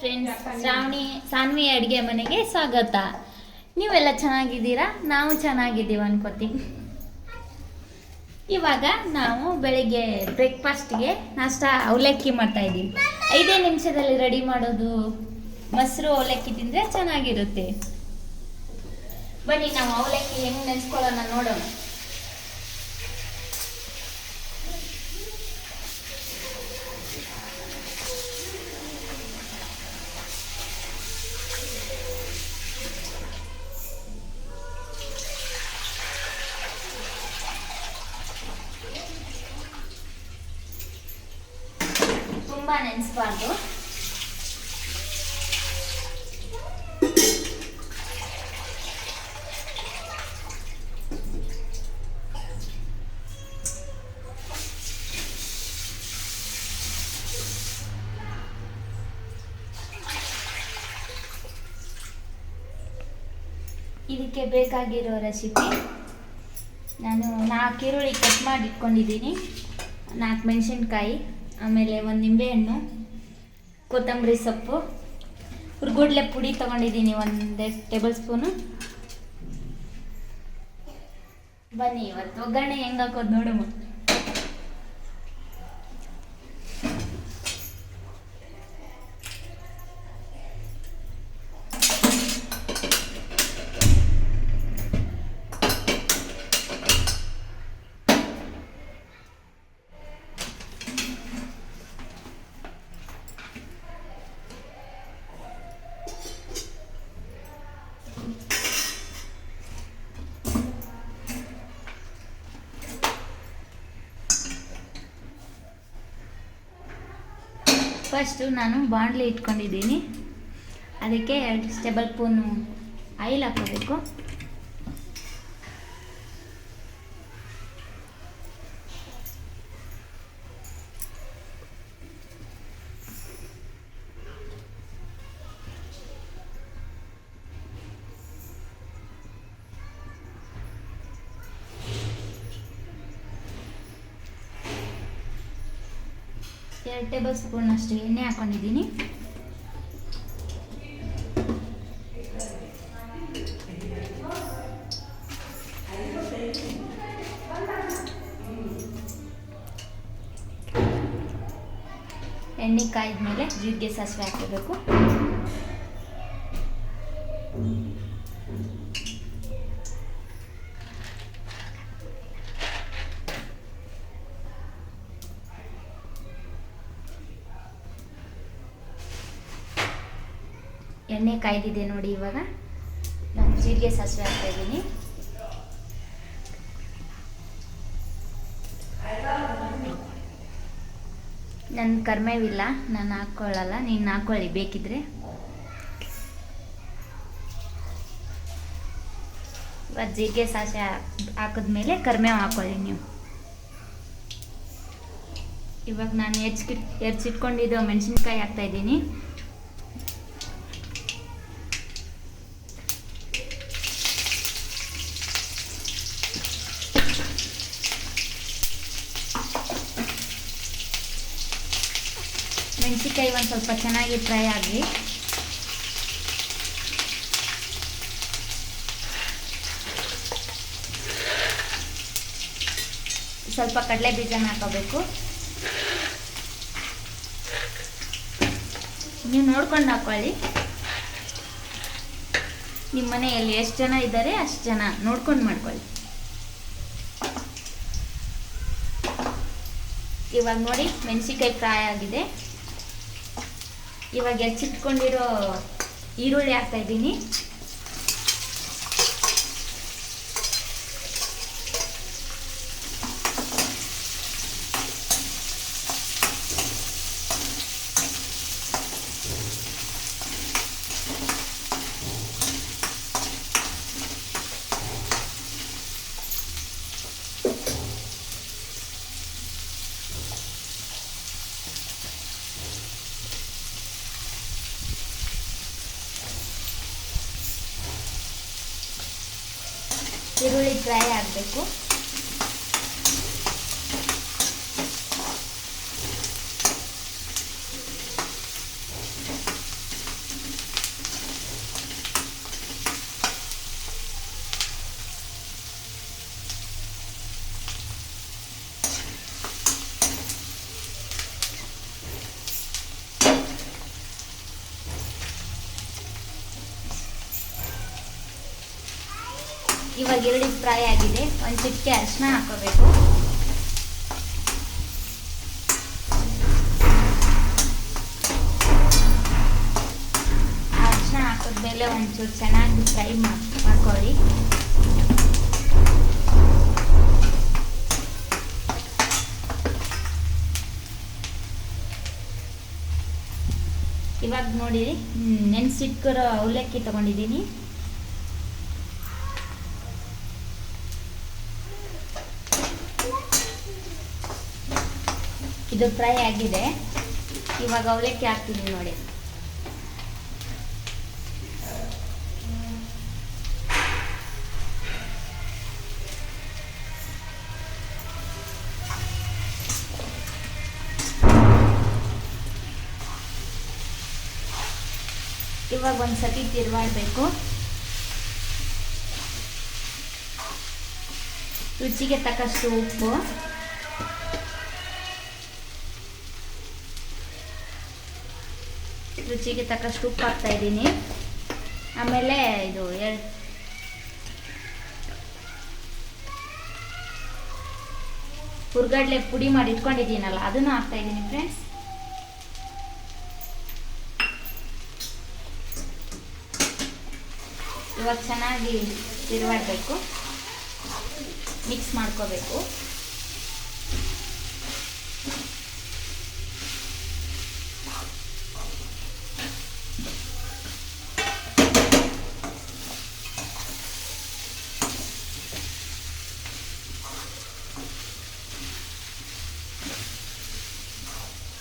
Friends Shravani Saanvi ಅಡುಗೆ ಮನೆಗೆ ಸ್ವಾಗತ. ನೀವೆಲ್ಲ ಚೆನ್ನಾಗಿದ್ದೀರಾ? ನಾವು ಚೆನ್ನಾಗಿದ್ದೀವಿ ಅನ್ಕೋತೀನಿ. ಇವಾಗ ನಾವು ಬೆಳಿಗ್ಗೆ ಬ್ರೇಕ್ಫಾಸ್ಟ್ಗೆ ನಾಷ್ಟ ಅವಲಕ್ಕಿ ಮಾಡ್ತಾ ಇದ್ದೀವಿ. ಐದೇ ನಿಮಿಷದಲ್ಲಿ ರೆಡಿ ಮಾಡೋದು ಮೊಸರು ಅವಲಕ್ಕಿ ತಿಂದರೆ ಚೆನ್ನಾಗಿರುತ್ತೆ. ಬನ್ನಿ ನಾವು ಅವಲಕ್ಕಿ ಹೆಂಗೆ ನೆನೆಸ್ಕೊಳ್ಳೋಣ ನೋಡೋಣ. ತುಂಬ ನೆನೆಸ್ಬಾರ್ದು. ಇದಕ್ಕೆ ಬೇಕಾಗಿರೋ ರೆಸಿಪಿ ನಾನು ನಾಲ್ಕು ಈರುಳ್ಳಿ ಕಟ್ ಮಾಡಿ ಇಟ್ಕೊಂಡಿದ್ದೀನಿ. ನಾಲ್ಕು ಮೆಣಸಿನ್ಕಾಯಿ. ಆಮೇಲೆ ಒಂದು ನಿಂಬೆಹಣ್ಣು, ಕೊತ್ತಂಬರಿ ಸೊಪ್ಪು, ಹುರ್ಗುಡ್ಲೆ ಪುಡಿ ತೊಗೊಂಡಿದ್ದೀನಿ ಒಂದು ಟೇಬಲ್ ಸ್ಪೂನು. ಬನ್ನಿ, ಇವತ್ತು ಒಗ್ಗರಣೆ ಹೆಂಗೆ ಹಾಕೋದು ನೋಡಮ್ಮ. ಫಸ್ಟು ನಾನು ಬಾಣಲೆ ಇಟ್ಕೊಂಡಿದ್ದೀನಿ ಅದಕ್ಕೆ ಎರಡು ಟೇಬಲ್ ಸ್ಪೂನು ಆಯಿಲ್ ಹಾಕೋಬೇಕು ಎರಡು ಟೇಬಲ್ ಸ್ಪೂನ್ ಅಷ್ಟು ಎಣ್ಣೆ ಹಾಕೊಂಡಿದ್ದೀನಿ. ಎಣ್ಣೆ ಕಾಯ್ದ ಮೇಲೆ ಜೀರಿಗೆ ಸಾಸಿವೆ ಹಾಕಬೇಕು ಎಣ್ಣೆ ಕಾಯ್ದಿದೆ ನೋಡಿ ಇವಾಗ. ನಾನು ಜೀರಿಗೆ ಸಾಸಿವೆ ಹಾಕ್ತಾ ಇದ್ದೀನಿ. ನನ್ನ ಕರ್ಮೇವಿಲ್ಲ ನಾನು ಹಾಕ್ಕೊಳ್ಳಲ್ಲ ನೀನು ಹಾಕ್ಕೊಳ್ಳಿ ಬೇಕಿದ್ರೆ. ಇವಾಗ ಜೀರಿಗೆ ಸಾಸಿವೆ ಹಾಕ್- ಹಾಕಿದ್ಮೇಲೆ ಕರ್ಮೇವ್ ಹಾಕ್ಕೊಳ್ಳಿ ನೀವು. ಇವಾಗ ನಾನು ಹೆಚ್ಚಿಟ್ ಹೆಚ್ಚಿಟ್ಕೊಂಡಿದ್ದು ಮೆಣಸಿನ್ಕಾಯಿ ಹಾಕ್ತಾ ಇದ್ದೀನಿ ಮೆಣಸಿನ್ಕಾಯಿ ಒಂದು ಸ್ವಲ್ಪ ಚೆನ್ನಾಗಿ ಫ್ರೈ ಆಗಲಿ. ಸ್ವಲ್ಪ ಕಡಲೆ ಬೀಜನ ಹಾಕೋಬೇಕು. ನೀವು ನೋಡ್ಕೊಂಡು ಹಾಕೊಳ್ಳಿ. ನಿಮ್ಮ ಮನೆಯಲ್ಲಿ ಎಷ್ಟು ಜನ ಇದ್ದಾರೆ ಅಷ್ಟು ಜನ ನೋಡ್ಕೊಂಡು ಮಾಡ್ಕೊಳ್ಳಿ. ಇವಾಗ ನೋಡಿ ಮೆಣಸಿನ್ಕಾಯಿ ಫ್ರೈ ಆಗಿದೆ. ಇವಾಗ ಹೆಚ್ಚಿಟ್ಕೊಂಡಿರೋ ಈರುಳ್ಳಿ ಹಾಕ್ತಾ ಇದ್ದೀನಿ. ಈರುಳ್ಳಿ ಫ್ರೈ ಆಗಬೇಕು. ಇವಾಗ ಎರಡು ಫ್ರೈ ಆಗಿದೆ. ಒಂದು ಚಿಟಿಕೆ ಅರಿಶಿನ ಹಾಕೋಬೇಕು. ಅರಿಶಿನ ಹಾಕಿದ್ಮೇಲೆ ಒಂಚೂರು ಚೆನ್ನಾಗಿ ಫ್ರೈ ಮಾಡ್ಕೊಳ್ಳಿ. ಇವಾಗ ನೋಡಿ ನೆನೆಸಿಟ್ಕಿರೋ ಅವಲಕ್ಕಿ ತಗೊಂಡಿದ್ದೀನಿ. ಇದು ಫ್ರೈ ಆಗಿದೆ. ಇವಾಗ ಅವಲಕ್ಕಿ ಹಾಕ್ತೀನಿ ನೋಡಿ. ಇವಾಗ ಒಂದು ಸತಿ ರುಚಿಗೆ ತಕ್ಕಷ್ಟು ಉಪ್ಪು. ರುಚಿಗೆ ತಕ್ಕಷ್ಟು ಉಪ್ಪು ಹಾಕ್ತಾ ಇದ್ದೀನಿ. ಆಮೇಲೆ ಇದು ಹುರ್ಗಡ್ಲೆ ಪುಡಿ ಮಾಡಿ ಇಟ್ಕೊಂಡಿದ್ದೀನಲ್ಲ, ಅದನ್ನು ಹಾಕ್ತಾ ಇದ್ದೀನಿ ಫ್ರೆಂಡ್ಸ್ ಇವಾಗ ಚೆನ್ನಾಗಿ ತಿರುವಾಡಬೇಕು. ಮಿಕ್ಸ್ ಮಾಡ್ಕೋಬೇಕು.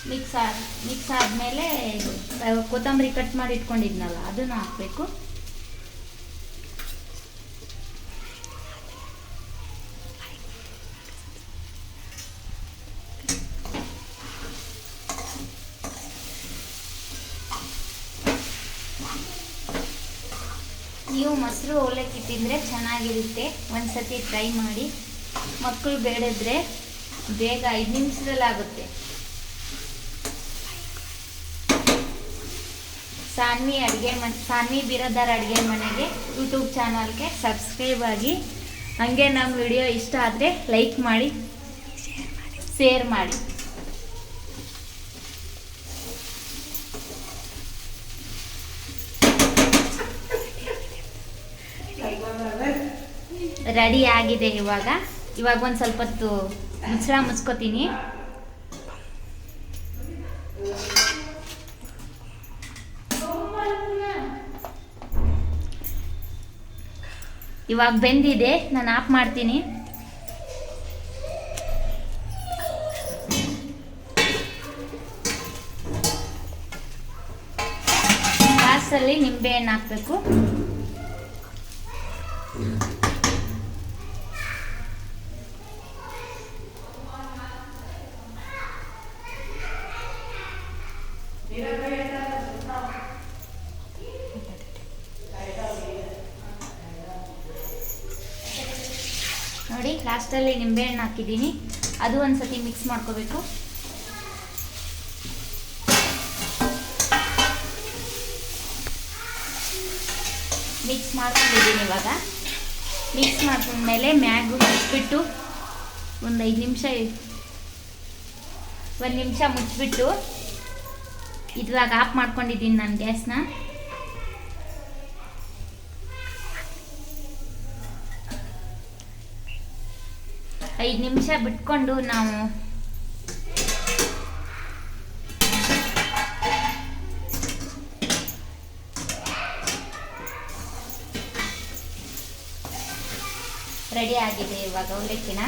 ಮಿಕ್ಸ್ ಆದ ಮಿಕ್ಸ್ ಆದಮೇಲೆ ಕೊತ್ತಂಬರಿ ಕಟ್ ಮಾಡಿ ಇಟ್ಕೊಂಡಿದ್ನಲ್ಲ, ಅದನ್ನು ಹಾಕಬೇಕು. ನೀವು ಮೊಸರು ಅವಲಕ್ಕಿ ತಿಂದರೆ ಚೆನ್ನಾಗಿರುತ್ತೆ. ಒಂದ್ಸತಿ ಟ್ರೈ ಮಾಡಿ. ಮಕ್ಕಳು ಬೇಡಿದ್ರೆ ಬೇಗ ಐದು ನಿಮಿಷದಲ್ಲಿ ಸಾನ್ವಿ ಅಡುಗೆ ಮನೆ, ಸಾನ್ವಿ ಬಿರದಾರ್ ಅಡುಗೆ ಮನೆಗೆ ಯೂಟ್ಯೂಬ್ ಚಾನಲ್ಗೆ ಸಬ್ಸ್ಕ್ರೈಬ್ ಆಗಿ. ಹಾಗೆ ನಮ್ಮ ವಿಡಿಯೋ ಇಷ್ಟ ಆದರೆ ಲೈಕ್ ಮಾಡಿ ಶೇರ್ ಮಾಡಿ. ರೆಡಿ ಆಗಿದೆ ಇವಾಗ. ಇವಾಗ ಒಂದು ಸ್ವಲ್ಪ ಹೊತ್ತು ಮುಚ್ಚಳ ಮುಚ್ಕೋತೀನಿ. ಇವಾಗ ಬೆಂದಿದೆ ನಾನು ಆಫ್ ಮಾಡ್ತೀನಿ. ಗ್ಲಾಸಲ್ಲಿ ನಿಂಬೆಹಣ್ಣು ಹಾಕಬೇಕು ನೋಡಿ ಲಾಸ್ಟಲ್ಲಿ ನಿಂಬೆಹಣ್ಣು ಹಾಕಿದ್ದೀನಿ. ಅದು ಒಂದು ಸತಿ ಮಿಕ್ಸ್ ಮಾಡ್ಕೋಬೇಕು. ಮಿಕ್ಸ್ ಮಾಡ್ಕೊಂಡಿದ್ದೀನಿ ಇವಾಗ. ಮಿಕ್ಸ್ ಮಾಡ್ಕೊಂಡ್ಮೇಲೆ ಮ್ಯಾಗು ಮುಚ್ಚಿಬಿಟ್ಟು ಒಂದು ಐದು ನಿಮಿಷ ಒಂದು ನಿಮಿಷ ಮುಚ್ಚಿಬಿಟ್ಟು ಇವಾಗ ಆಫ್ ಮಾಡ್ಕೊಂಡಿದ್ದೀನಿ ನಾನು ಗ್ಯಾಸ್ನ. ಐದು ನಿಮಿಷ ಬಿಟ್ಕೊಂಡು ನಾವು ರೆಡಿ ಆಗಿದೆ ಇವಾಗ ಅವಲಕ್ಕಿನ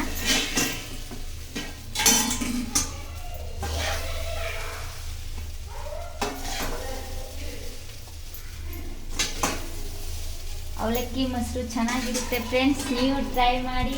ಅವಲಕ್ಕಿ ಮೊಸರು ಚೆನ್ನಾಗಿರುತ್ತೆ ಫ್ರೆಂಡ್ಸ್ ನೀವು ಟ್ರೈ ಮಾಡಿ.